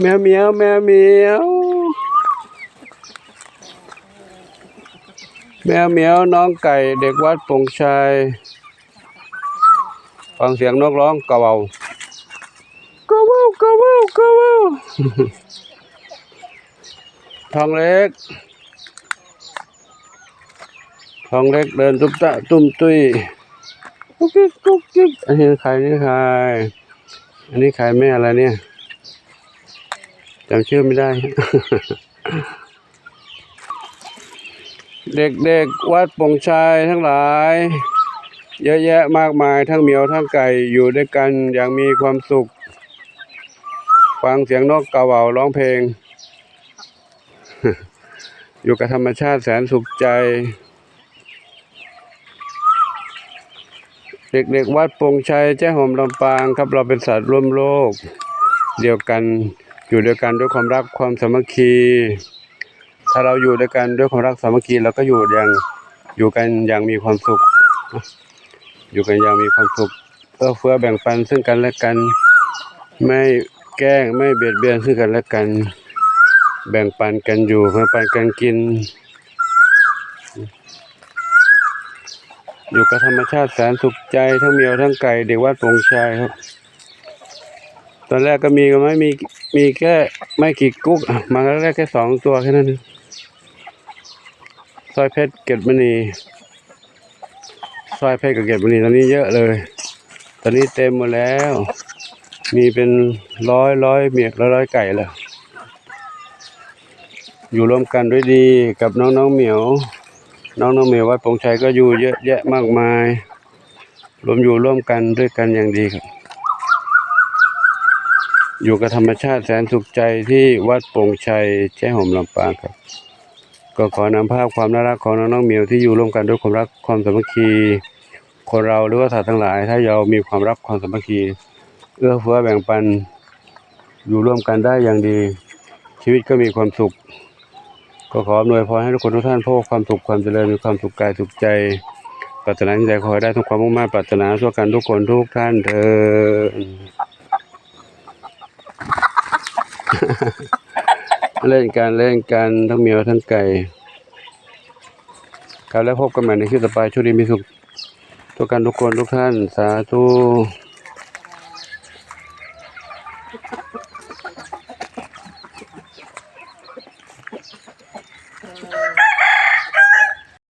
แมวเหมียวแมวเหมียวแมวเหมียวน้องไก่เด็กวัดปงชัยฟังเสียงนกร้องกะเวากะเวากะเวากะเวาทองเล็ก ทองเล็กเดินตุ้มตะตุ้มตุ้ยกุ๊กกิ๊กกุ๊กกิ๊กอันนี้ใครนี่ใครอันนี้ใครแม่อะไรเนี่ย จำชื่อไม่ได้ เด็กๆวัดปงชัยทั้งหลาย เยอะแยะมากมายทั้งเหมียวทั้งไก่อยู่ด้วยกันอย่างมีความสุข ฟังเสียงนกกาเหว่าร้องเพลง อยู่กับธรรมชาติแสนสุขใจเด็กๆวัดปงชัยแจ้ห่มลำปางครับเราเป็นสัตว์ร่วมโลก เดียวกัน อยู่ด้วยกันด้วยความรักความสามัคคี ถ้าเราอยู่ด้วยกันด้วยความรักสามัคคีเราก็อยู่อย่างอยู่กันอย่างมีความสุข อยู่กันอย่างมีความสุขเอื้อเฟื้อแบ่งปันซึ่งกันและกัน ไม่แกล้งไม่เบียดเบียนซึ่งกันและกัน แบ่งปันกันอยู่แบ่งปันกันกิน อยู่กับธรรมชาติแสนสุขใจทั้งเมียวทั้งไก่เด็กวัดปงชัยครับ ตอนแรกก็มีก็ไม่มีมีแค่ไม่กี่กุ๊กมาแรกแค่สองตัวแค่นั้นเองสร้อยเพชรเกตมณีสร้อยเพชรกับเกตมณีตอนนี้เยอะเลย ตอนนี้เต็มหมดแล้ว มีเป็นร้อยร้อยเมียร้อยร้อยไก่แล้ว อยู่ร่วมกันด้วยดีกับน้องน้องเหมียว น้องน้องเหมียววัดปงชัยก็อยู่เยอะแยะมากมายรวมอยู่ร่วมกันด้วยกันอย่างดีครับ อยู่กับธรรมชาติแสนสุขใจที่วัดโป่งชัยแจ้ห่มลำปางครับ ก็ขอนำภาพความน่ารักของน้องน้องๆเหมียวที่อยู่ร่วมกันด้วยความรักความสามัคคี คนเราหรือว่าสัตว์ทั้งหลาย ถ้าเรามีความรักความสามัคคี เอื้อเฟื้อแบ่งปัน อยู่ร่วมกันได้อย่างดี ชีวิตก็มีความสุข ก็ขออำนวยพรให้ทุกคนทุกท่านพบความสุขความเจริญมีความสุขกายสุขใจปรารถนาใดขอให้ได้ทุกความมุ่งมั่นปรารถนาทั่วกันทุกคนทุกท่านเถิด เล่นการเล่นการทั้งเมียวทั้งไก่ครับแล้วพบกันใหม่ในคลิปต่อไปช่วงนี้มีสุขทุกการทุกคนทุกท่านสาธุ